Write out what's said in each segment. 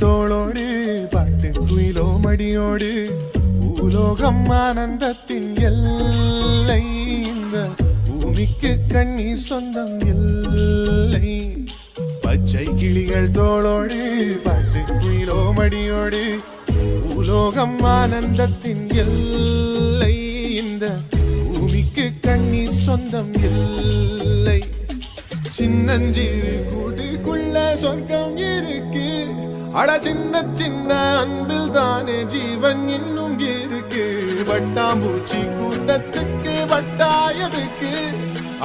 தோளோடு பாட்டு குயிலோ மடியோடு பூலோகம் ஆனந்தத்தின் எல்லை. இந்த பூமிக்கு கண்ணீர் சொந்தம் எல்லை. பச்சை கிளிகள் தோளோடு பாட்டு குயிலோ மடியோடு பூலோகம் ஆனந்தத்தின் எல்லை. இந்த பூமிக்கு கண்ணீர் சொந்தம் எல்லை. சின்னஞ்சிறு கூட்டுக்குள்ள சொர்க்கம் இருக்கு. அட சின்ன சின்ன அன்பில் தானே ஜீவன் இன்னும் இருக்கு. வட்டாம்பூச்சி கூட்டத்துக்கு வட்டாயதுக்கு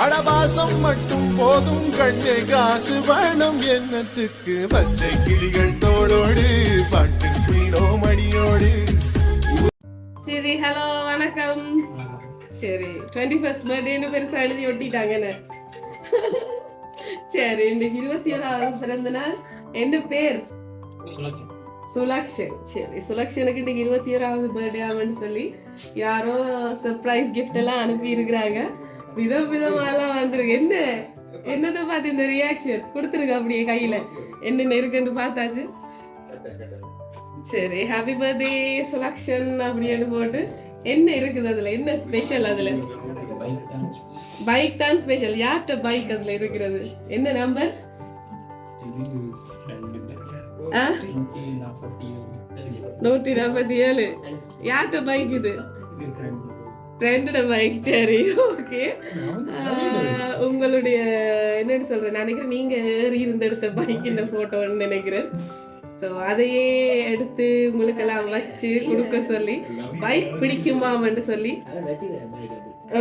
அடபாசம் மட்டும் போதும் கண்ணே காசு வேணும் எண்ணத்துக்கு பச்சை கிளிகள் தோளோடு பாட்டு குயிலோ மணியோடு. சரி ஹலோ வணக்கம். சரி டுவெண்ட்டி ஃபர்ஸ்ட் பர்த்டேன்னு பெருசாக எழுதி ஒட்டிட்டாங்கன்னு சரி இன்னைக்கு இருபத்தி ஏழாவது பிறந்த நாள். என்ன பேர்? சுலக்ஷன் சரி சுலக்ஷனுக்கு இன்னைக்கு இருபத்தி ஏழாவது பர்த்டே ஆகும்னு சொல்லி யாரோ சர்ப்ரைஸ் கிஃப்ட் எல்லாம் அனுப்பி இருக்கிறாங்க விதம் விதமாலாம் வந்திருக்கு. என்ன? என்னதை பார்த்து இந்த ரியாக்ஷன் கொடுத்துருங்க அப்படியே கையில. என்ன இருக்குன்னு பார்த்தாச்சு? சரி ஹாப்பி பர்த்டே சுலக்ஷன் அப்படின்னு போட்டு என்ன இருக்குது அதுல? என்ன ஸ்பெஷல் அதுல? பைக் தான் ஸ்பெஷல் யார்கிட்ட பைக் அதுல இருக்கிறது? என்ன நம்பர் நூற்றி நாற்பத்தி ஏழு. யார்கிட்ட பைக் இது? ஃப்ரெண்டோட பைக் சரி ஓகே உங்களுடைய என்னன்னு சொல்றேன் நான் நினைக்கிறேன் நீங்க ஏறி இருந்த எடுத்த பைக் இந்த போட்டோன்னு நினைக்கிறேன். ஸோ அதையே எடுத்து உங்களுக்கெல்லாம் வச்சு கொடுக்க சொல்லி பைக் பிடிக்குமான்னு சொல்லி.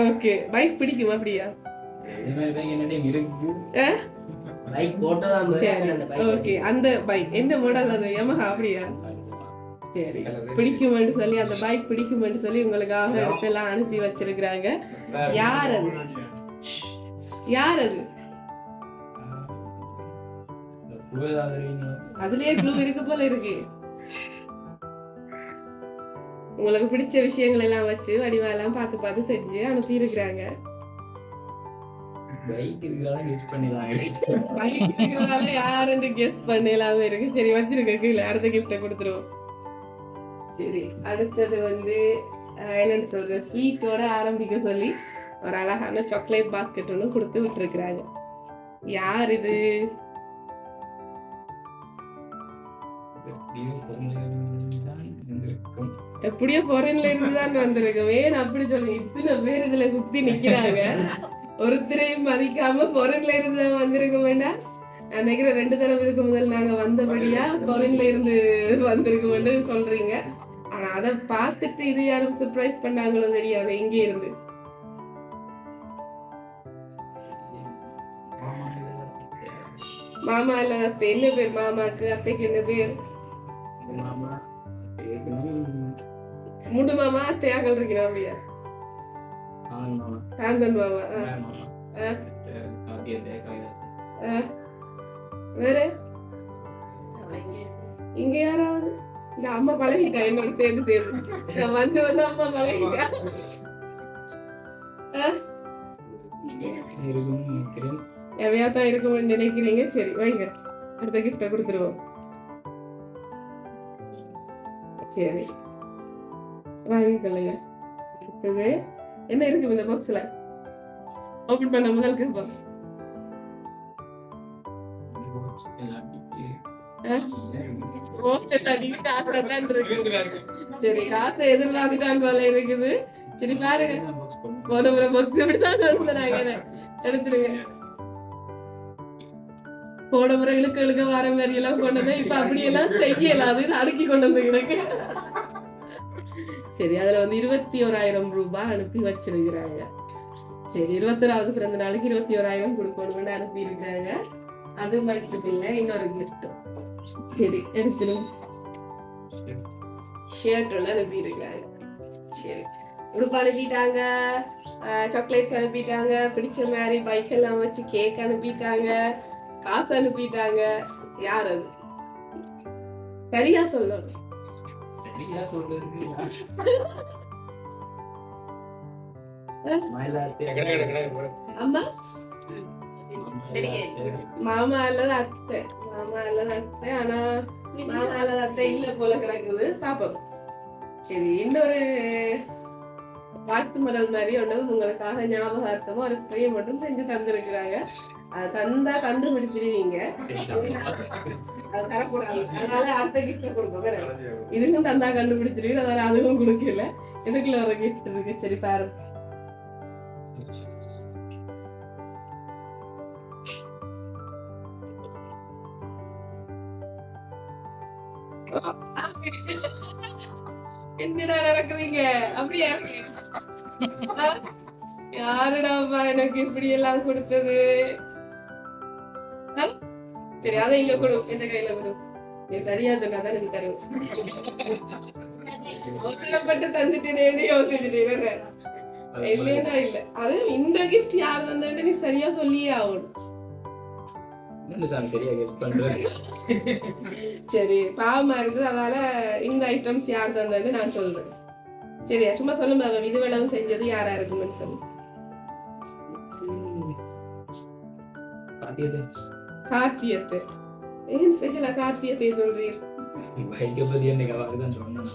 ஓகே பைக் பிடிக்குமா அப்படியா? ஓகே அந்த பைக் என்ன மாடல் அது? யமஹா அப்படியா? சரி. பிடிக்குமென்று சொல்லி அந்த பைக் பிடிக்குமென்று சொல்லி உங்களுக்காக எடுத்து எல்லாம் அனுப்பி வச்சிருக்கிறாங்க. யார் அது? யார் அது? அதுலயே க்ளூ இருக்கு போல இருக்கு. உங்களுக்கு பிடிச்ச விஷயங்கள் எல்லாம் வச்சு வடிவெல்லாம் பார்த்து பார்த்து செஞ்சு அனுப்பி இருக்கிறாங்க பைக் இருக்கிறதால யூஸ் பண்ணிடலாம். பைக் இருக்கிறதால யாருன்னு கெஸ் பண்ணலாம இருக்கு. சரி வச்சிருக்க கீழே. அடுத்த கிஃப்டை கொடுத்துருவோம். சரி அடுத்தது வந்து என்னன்னு சொல்றது? ஸ்வீட்டோட ஆரம்பிக்க சொல்லி ஒரு அழகான சாக்லேட் பாஸ்கெட் ஒன்று கொடுத்து விட்டுருக்குறாங்க. யார் இது? எப்படியோ பொருள் தான் இருந்திருக்கும் எப்படியோ ஃபாரின்ல இருந்து தான் வந்திருக்கும். ஏன் அப்படி சொல்லி? இத்தனை பேர் இதுல சுத்தி நிக்கிறாங்க. ஒருத்தரையும் மதிக்காம ஃபாரின்ல இருந்து வந்திருக்க வேண்டாம். நான் நினைக்கிறேன் ரெண்டு தடவை இதுக்கு முதல் நாங்க வந்தபடியா ஃபாரின்ல இருந்து வந்திருக்கோம்னு சொல்றீங்க. ஆனா அதை பார்த்துட்டு இது யாரும் சர்ப்ரைஸ் பண்ணாங்களோ தெரியாது எங்க இருந்து. மாமா இல்ல அத்தை. என்ன பேர் மாமாக்கு அத்தைக்கு என்ன பேர்? முண்டு மாமா அத்தையாக இருக்கீங்க அப்படியா? கவிதா ஆ. வேற? இங்க யாராவது? இந்த அம்மா பழகிட்டா என்னோட சேர்ந்து சேர்ந்து. வந்து வந்து அம்மா பழகிட்டா. எவையா தான் இருக்கும்னு நினைக்கிறீங்க? சரி வைங்க. அடுத்த கிஃப்ட கொடுத்துருவோம். சரி. வாங்கிக்கொள்ளுங்க அடுத்தது. என்ன இருக்கு இந்த பாக்ஸ்ல ஓபன் பண்ண முதல் கேட்போம் காசு தான் இருக்கு. சரி காசை எதிர்பார்த்துட்டான் போல இருக்குது. சரி பாருங்க. போன முறை பாக்ஸ் இப்படிதான் சொல்லுறாங்க எடுத்துருங்க போன முறை இழுக்க இழுக்க வர மாதிரி எல்லாம் கொண்டு வந்து இப்ப அப்படியெல்லாம் செய்யலாம் அது அடுக்கி கொண்டு வந்து கிடக்கு சரி அதுல வந்து இருபத்தி ஓராயிரம் ரூபாய் அனுப்பி வச்சிருக்கிறாங்க. சரி இருபத்தொராவது பிறந்த நாளைக்கு இருபத்தி ஓராயிரம் கொடுக்கணும்னு அனுப்பி இருக்காங்க அது மட்டும் இல்லை இன்னொரு gift. சரி எடுத்துடும் ஷர்ட் ஒன்று அனுப்பி இருக்காங்க சரி. உடுப்பு அனுப்பிட்டாங்க. சாக்லேட்ஸ் அனுப்பிட்டாங்க. பிடிச்ச மாதிரி பைக் எல்லாம் வச்சு கேக் அனுப்பிட்டாங்க. காசு அனுப்பிட்டாங்க. யார் அது? சரியா சொல்லணும். சரியா மயிலாடுதுறை. மாமா அல்லது அத்தை? மாமா அல்லது அத்தை ஆனா மாமால அத்தை இல்ல போல கிடக்குது. பாப்போம். சரி இன்னொரு வாழ்த்து மடல் மாதிரி ஒன்று உங்களுக்காக ஞாபகார்த்தமா ஒரு ஃப்ரேம் மட்டும் செஞ்சு தந்திருக்கிறாங்க. அது தந்தா கண்டுபிடிச்சிருவீங்க. அது தரக்கூடாது. அதனால அடுத்த கிஃப்ட் கொடுப்போம். இதுக்கும் தந்தா கண்டுபிடிச்சிருவீங்க. அதனால அதுவும் கொடுக்கல. இதுக்குள்ள ஒரு கிஃப்ட் இருக்கு. சரி பாரு. என்னடா நடக்குதுங்க அப்படியா? யாருடாப்பா எனக்கு இப்படி எல்லாம் கொடுத்தது? சரி அதை இங்க கொடு எந்த கையில கொடு. நீ சரியா சொன்னாதான் எனக்கு தருவேன். அவசரப்பட்டு தந்துட்டேனேன்னு யோசிச்சுட்டேன் இல்லையா இல்ல. அது இந்த கிஃப்ட் யார் தந்தேன்னு நீ சரியா சொல்லியே ஆகணும். சரி பாவமா இருக்குது அதனால இந்த ஐட்டம்ஸ் யார் தந்தேன்னு நான் சொல்றேன். சரியா சும்மா சொல்லுங்க மேம் இது வேளவும் செஞ்சது யாரா இருக்கும்னு சொல்லு. கார்த்தியத்தை ஏன் ஸ்பெஷலா கார்த்தியத்தை சொல்றீர்? பைக்கை பத்தி எனக்கு அவருக்கு தான் சொன்னேன்.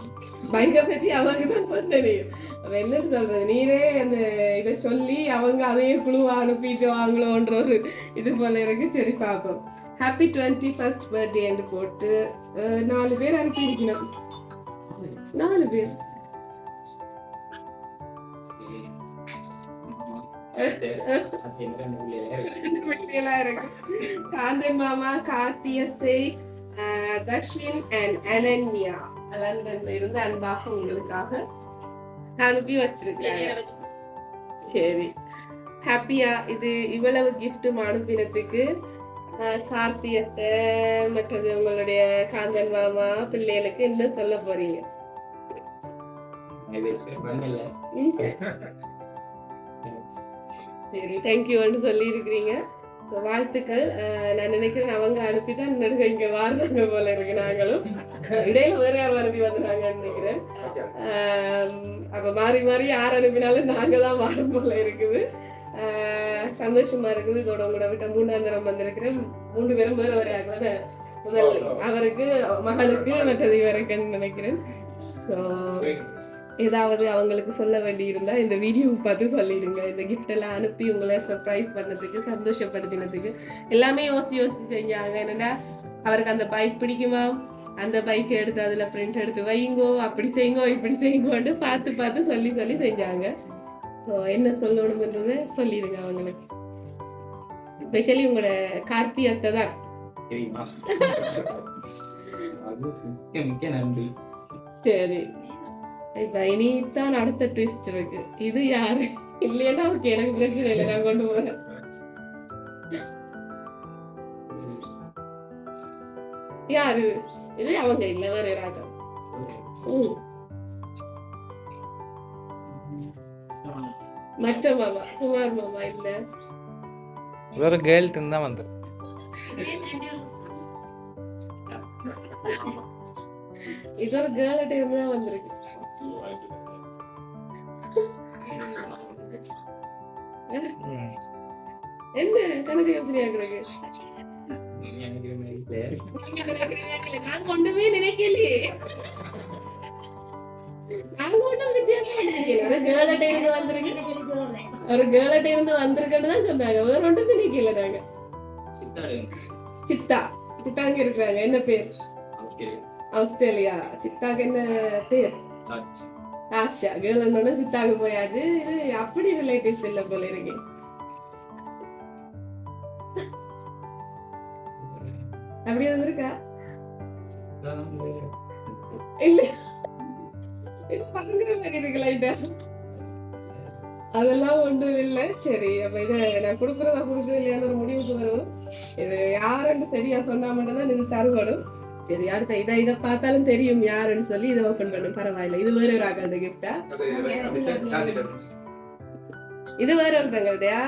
பைக்கை பற்றி அவங்க தான் சொன்னேனே. அவ என்ன சொல்றது? நீரே அந்த இதை சொல்லி அவங்க அதையே குழுவா அனுப்பிட்டு வாங்களோன்ற ஒரு இது போல இருக்கு. சரி பார்ப்போம். ஹாப்பி டுவெண்ட்டி ஃபர்ஸ்ட் பர்த்டேன்னு போட்டு நாலு பேர் அனுப்பியிருக்கணும். நாலு பேர்? இருக்கு காந்தன் மாமா கார்த்தியத்தை தர்ஷ்வின் அண்ட் அனன்யா. லண்டன்ல இருந்து அன்பாக உங்களுக்காக அனுப்பி வச்சிருக்கேன். சரி. ஹாப்பியா இது இவ்வளவு கிஃப்ட்டும் அனுப்பினதுக்கு கார்த்தியத்தை மற்றது உங்களுடைய காந்தன் மாமா பிள்ளைகளுக்கு என்ன சொல்ல போறீங்க? ம்? சரி தேங்க்யூன்னு சொல்லி இருக்கிறீங்க வாழ்த்துக்கள். நான் நினைக்கிறேன் அவங்க அனுப்பிட்டா நடுக இங்க வாருனாங்க போல இருக்கு நாங்களும். இடையில வேற யாரும் அனுப்பி வந்தாங்கன்னு நினைக்கிறேன். அப்ப மாறி மாறி யார் அனுப்பினாலும் நாங்க தான் வாரம் போல இருக்குது. சந்தோஷமா இருக்குது. இதோட உங்களோட விட்ட மூணாம் தரம் வந்திருக்கிறேன். மூன்று பேரும் வேற வேற ஆகல முதல் அவருக்கு மகளுக்கு மற்றது இவருக்குன்னு நினைக்கிறேன். ஸோ ஏதாவது அவங்களுக்கு சொல்ல வேண்டி இருந்தா இந்த வீடியோ பார்த்து சொல்லிடுங்க. இந்த கிஃப்ட் எல்லாம் அனுப்பி உங்களை சர்ப்ரைஸ் பண்ணதுக்கு சந்தோஷப்படுத்தினதுக்கு. எல்லாமே யோசி யோசிச்சு செஞ்சாங்க. என்னடா அவருக்கு அந்த பைக் பிடிக்குமா? அந்த பைக் எடுத்து அதுல பிரிண்ட் எடுத்து வைங்கோ அப்படி செய்யுங்கோ இப்படி செய்யுங்கோன்னு பார்த்து பார்த்து சொல்லி சொல்லி செஞ்சாங்க. ஸோ என்ன சொல்லணும்ன்றதை சொல்லிடுங்க அவங்களுக்கு. ஸ்பெஷலி உங்களோட கார்த்தி அத்தை தான். சரி. இப்ப இனிதான் அடுத்த ட்விஸ்ட் இருக்கு. இது யாரு? இல்லையா ஓகே எனக்கு பிரச்சனை இல்லை நான் கொண்டு போறேன். யாரு? இது அவங்க இல்ல வேற ம். மற்ற மாமா குமார் மாமா இல்ல? ஒரு கேர்ள்ட்டு தான் வந்து. இது ஒரு கேர்ள்கிட்ட இருந்து வந்திருக்கு. என்ன கணக்கு யோசனையா கிடக்கு நினைக்கலையே நாங்க ஒண்ணும் வித்தியாசம் நினைக்கல ஒரு கேர்ள்கிட்ட இருந்து வந்திருக்கு ஒரு கேர்ள்கிட்ட இருந்து வந்திருக்குன்னு தான் சொன்னாங்க வேற ஒன்றும் நினைக்கல நாங்க சித்தா சித்தாங்க இருக்கிறாங்க. என்ன பேர்? ஆஸ்திரேலியா. சித்தாக்கு என்ன பேர்? ஆச்சா கேர்ள் சித்தாக்கு போயாது அப்படி ரிலேட்டிவ்ஸ் இல்ல போல இருக்கேன் அப்படி வந்திருக்கா? இல்ல. இது மாதிரி இருக்குல்ல இது அதெல்லாம் ஒன்றும் இல்லை. சரி அப்ப இதை நான் கொடுக்குறதா கொடுக்குறது இல்லையான்னு ஒரு முடிவுக்கு வரும். இது யாருன்னு சரியா சொன்னா மட்டும் தான் இது தருவடும் சரி அடுத்த இதை இதை பார்த்தாலும் தெரியும் யாருன்னு சொல்லி இதை ஓபன் பண்ணும். பரவாயில்ல. இது வேற ஒரு ஆகாத கிஃப்டா இது வேற ஒருத்தங்கள்டயா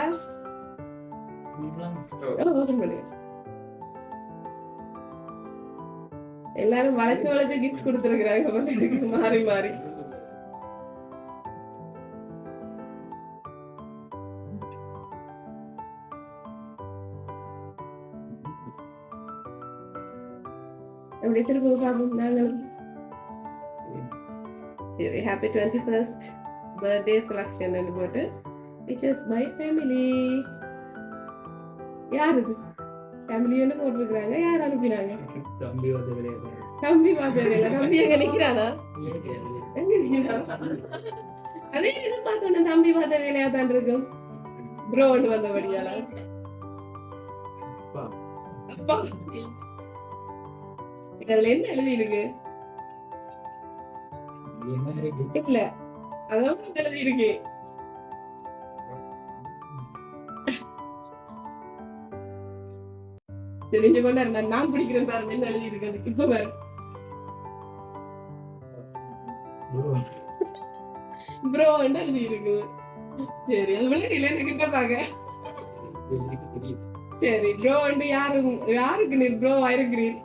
ஓபன் பண்ணு எல்லாரும் வளைச்சு வளைச்சு கிஃப்ட் கொடுத்துருக்குறாங்க. மாறி மாறி. திரும்ப பார்ப்போம் நாங்களும் சரி happy twenty first birthday selection போட்டு. விச் மை ஃபேமிலி யார் இது? ஃபேமிலின்னு போட்டிருக்கிறாங்க. யார் அனுப்பினாங்க? தம்பி தம்பி பார்த்தாங்கல்ல தம்பி எங்க நிக்கிறானா? எங்க நிக்கிறான் அதே இது பார்த்தோன்னே தம்பி பார்த்த வேலையா தான் இருக்கும். ப்ரோ ஒன்று வந்தபடியால அப்பா. அதுல என்ன எழுதி இருக்கு என்ன இருக்கு இல்ல அதான் எழுதி இருக்கு சரி இங்க கொண்டாரு நான் நான் பிடிக்கிறேன் பாருங்க என்ன எழுதி இருக்கு அதுக்கு. இப்ப பாரு. bro, ப்ரோ என்ன எழுதி இருக்குது சரி அது விளையாடில கிட்ட பாக்க சரி ப்ரோ வந்து யாரு யாருக்கு நீர் ப்ரோ ஆயிருக்கிறீர்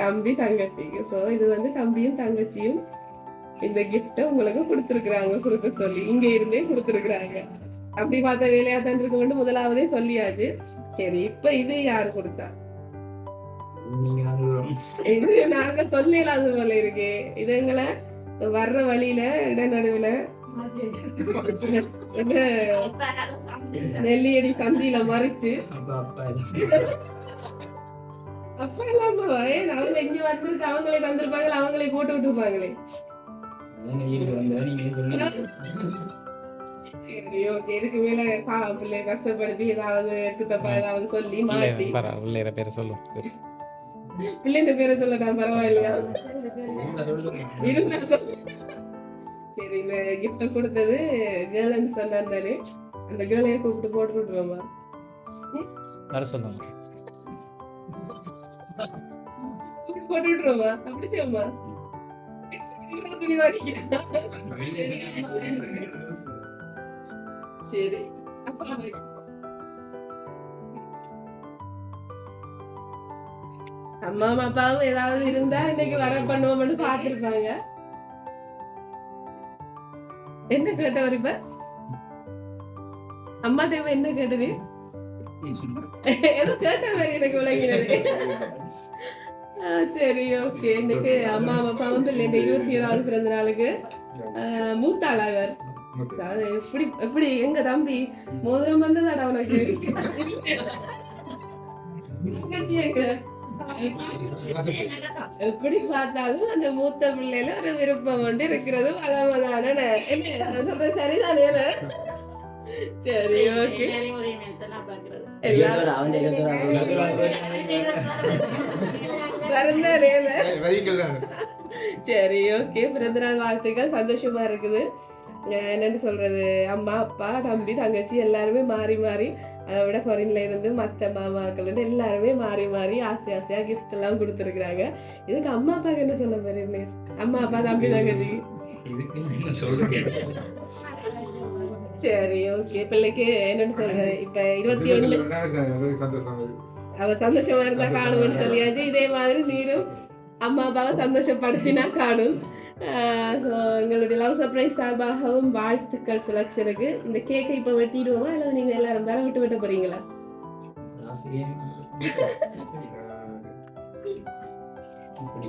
தம்பி தங்கச்சிக்கு சோ இது வந்து தம்பியும் தங்கச்சியும் இந்த கிஃப்ட உங்களுக்கு கொடுத்துருக்குறாங்க கொடுக்க சொல்லி. இங்க இருந்தே கொடுத்துருக்குறாங்க. அப்படி பார்த்த வேலையா தான் இருக்கு மட்டும் முதலாவதே சொல்லியாச்சு. சரி இப்ப இது யாரு கொடுத்தா. இது நாங்க சொல்லலாத போல இருக்கு. இது எங்களை வர்ற வழியில இடைநடுவுல நெல்லியடி சந்தியில மறைச்சு. அப்பா இல்லாம ஏன் அவங்க இங்க வந்திருக்கு அவங்களே தந்திருப்பாங்களே அவங்களே போட்டு விட்டுருப்பாங்களே. சரி ஓகே. இதுக்கு மேல பாவம் பிள்ளை கஷ்டப்படுத்தி ஏதாவது எடுத்து தப்பா ஏதாவது சொல்லி மாட்டி பிள்ளைய பேரை சொல்லு. பிள்ளைங்க பேரை சொல்லட்டா பரவாயில்லையா? இருந்தா சொல்லு சரி இந்த கிஃப்ட கொடுத்தது கேர்ள்னு சொன்னாரு அந்த கேர்ளைய கூப்பிட்டு போட்டு விட்டுருவோமா? வர சொல்லுங்க. கூப்பிட்டு போட்டு விட்டுருவோமா அப்படி செய்வோமா சரி அப்பா அம்மா அப்பாவும் ஏதாவது இருந்தா இன்னைக்கு வர பண்ணுவோம்னு பாத்துருப்பாங்க என்ன கேட்டவர் இப்ப? அம்மா தேவை என்ன கேட்டது? ஏதோ கேட்ட மாதிரி எனக்கு விளங்கினது. சரி ஓகே. இன்னைக்கு அம்மா அப்பாவும் பிள்ளை இந்த இருபத்தி ஏழாவது பிறந்த நாளுக்கு. மூத்தாள் அவர். அதாவது எப்படி எப்படி எங்க தம்பி? மோதிரம் வந்ததாடா உனக்கு? எப்படி பார்த்தாலும் அந்த மூத்த பிள்ளையில ஒரு விருப்பம் கொண்டு இருக்கிறது வளமதான என்ன நான் சரிதானே சரி ஓகே. சரி ஓகே பிறந்தநாள் வாழ்த்துக்கள். சந்தோஷமா இருக்குது. என்னன்னு சொல்றது? அம்மா அப்பா தம்பி தங்கச்சி எல்லாருமே மாறி மாறி அதை விட ஃபாரின்ல இருந்து மற்ற மாமாக்கள் இருந்து எல்லாருமே மாறி மாறி ஆசை ஆசையா கிஃப்ட் எல்லாம் கொடுத்துருக்குறாங்க. இதுக்கு அம்மா அப்பாக்கு என்ன சொல்ல போறீங்க அம்மா அப்பா தம்பி தங்கச்சி? இதுக்கு என்ன சொல்றது? சரி ஓகே பிள்ளைக்கு என்னன்னு சொல்றது இப்ப இருபத்தி ஒண்ணு. சந்தோஷம் அவ சந்தோஷமா இருந்தா காணும்னு சொல்லியாச்சு. இதே மாதிரி நீரும் அம்மா அப்பாவை சந்தோஷப்படுத்தினா காணும். ஸோ எங்களுடைய லவ் சர்ப்ரைஸ் சார்பாகவும் வாழ்த்துக்கள் செலக்ஷனுக்கு. இந்த கேக்கை இப்போ வெட்டிடுவோமா? அல்லது நீங்க எல்லாரும் வேற விட்டு விட்டு போறீங்களா? ஆசையே இப்படி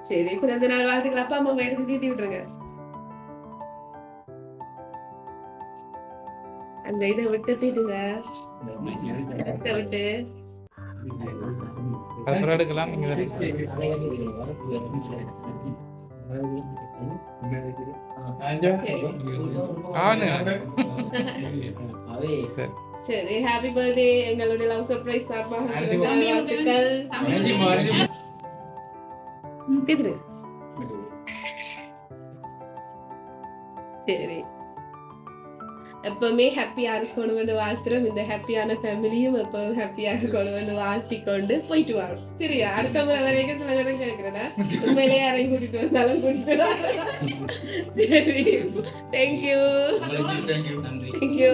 சரி பிறந்த நாள் வாழ்த்துக்கள் அப்பா அம்மா எடுத்து தீத்தி விட்டுருங்க அந்த இதை விட்டு தீட்டுங்க விட்டு எடுக்கலாம் சரி ஹாப்பி பர்த்டே எங்களுடைய லவ் சர்ப்ரைஸ் சார்பாக வாழ்த்துக்கள் கேக்குது சரி. எப்பவுமே ஹாப்பியா இருக்கணும்னு வாழ்த்துறோம். இந்த ஹாப்பியான ஃபேமிலியும் எப்பவும் ஹாப்பியா இருக்கணும்னு வாழ்த்தி கொண்டு போயிட்டு வரோம். சரி அடுத்த முறை வரைக்கும் சில நேரம் கேட்கிறேன்னா உண்மையிலேயே யாரையும் கூட்டிட்டு வந்தாலும் கூட்டிட்டு வரோம் சரி. Thank you thank you